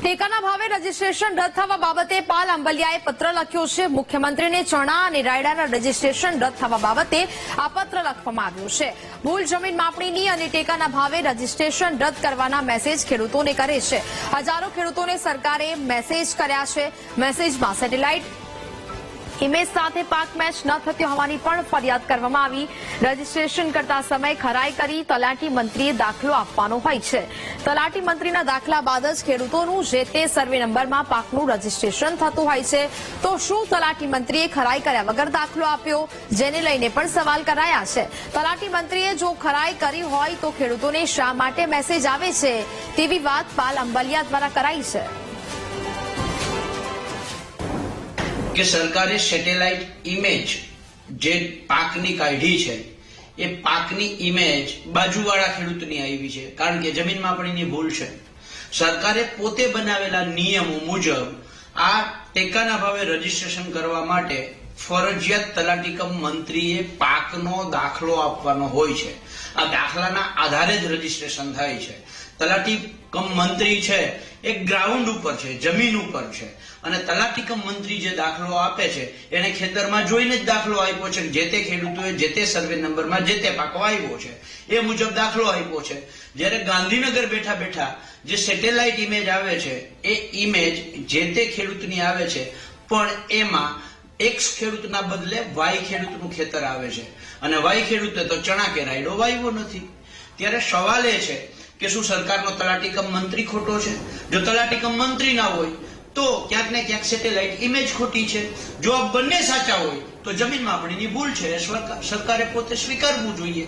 ટેકાના ભાવે રજીસ્ટ્રેશન રદ થવા બાબતે પાલ આંબલિયાએ પત્ર લખ્યો છે. મુખ્યમંત્રીને ચણા અને રાયડાના રજીસ્ટ્રેશન રદ થવા બાબતે આ પત્ર લખવામાં આવ્યો છે. ભૂલ જમીન માપણીની અને ટેકાના ભાવે રજીસ્ટ્રેશન રદ કરવાના મેસેજ ખેડૂતોને કરે છે. હજારો ખેડૂતોને સરકારે મેસેજ કર્યા છે. મેસેજમાં સેટેલાઇટ ઇમેજ સાથે પાક મેચ ન થતી હોવાની પણ ફરિયાદ કરવામાં આવી. રજીસ્ટ્રેશન કરતા સમય ખરાઈ કરી તલાટી મંત્રીએ દાખલો આપવાનો હોય છે. તલાટી મંત્રીના દાખલા બાદ જ ખેડૂતોનું જે તે સર્વે નંબરમાં પાકનું રજીસ્ટ્રેશન થતું હોય છે, તો શું તલાટી મંત્રીએ ખરાઈ કર્યા વગર દાખલો આપ્યો? જેને લઈને પણ સવાલ કરાયા છે. તલાટી મંત્રીએ જો ખરાઈ કરી હોય તો ખેડૂતોને શા માટે મેસેજ આવે છે? તેવી વાત પાલ અંબલિયા દ્વારા કરાઈ છે. કે સરકારે સેટેલાઇટ ઇમેજ જે પાકની કાઢી છે, એ પાકની ઇમેજ બાજુવાળા ખેડૂતની આવી છે. કારણ કે જમીન માપણીની ભૂલ છે. સરકારે પોતે બનાવેલા નિયમો મુજબ આ ટેકાના ભાવે રજીસ્ટ્રેશન કરવા માટે ફરજિયાત તલાટીકમ મંત્રીએ પાકનો દાખલો આપવાનો હોય છે. આ દાખલાના આધારે જ રજીસ્ટ્રેશન થાય છે. તલાટી કમ મંત્રી છે, એ ગ્રાઉન્ડ ઉપર છે, જમીન ઉપર છે. અને તલાટી કમ મંત્રી જે દાખલો આપે છે, એને ખેતરમાં જોઈને જ દાખલો આપ્યો છે. જે તે ખેડૂતોએ જે તે સર્વે નંબરમાં જે તે પાકો આવ્યો છે, એ મુજબ દાખલો આપ્યો છે. જ્યારે ગાંધીનગર બેઠા બેઠા જે સેટેલાઇટ ઇમેજ આવે છે, એ ઇમેજ જે તે ખેડૂતની આવે છે, પણ એમાં એક્સ ખેડૂતના બદલે વાય ખેડૂતનું ખેતર આવે છે. અને વાય ખેડૂતે તો ચણા કે રાયડો વાવ્યો નથી. ત્યારે સવાલ એ છે કે શું સરકારનો તલાટીકમ મંત્રી ખોટો છે? જો તલાટીકમ મંત્રી ના હોય, તો ક્યાંક ને ક્યાંક સેટેલાઇટ ઇમેજ ખોટી છે. જો આ બંને સાચા હોય, તો જમીન માપણીની ભૂલ છે. સરકારે પોતે સ્વીકારવું જોઈએ.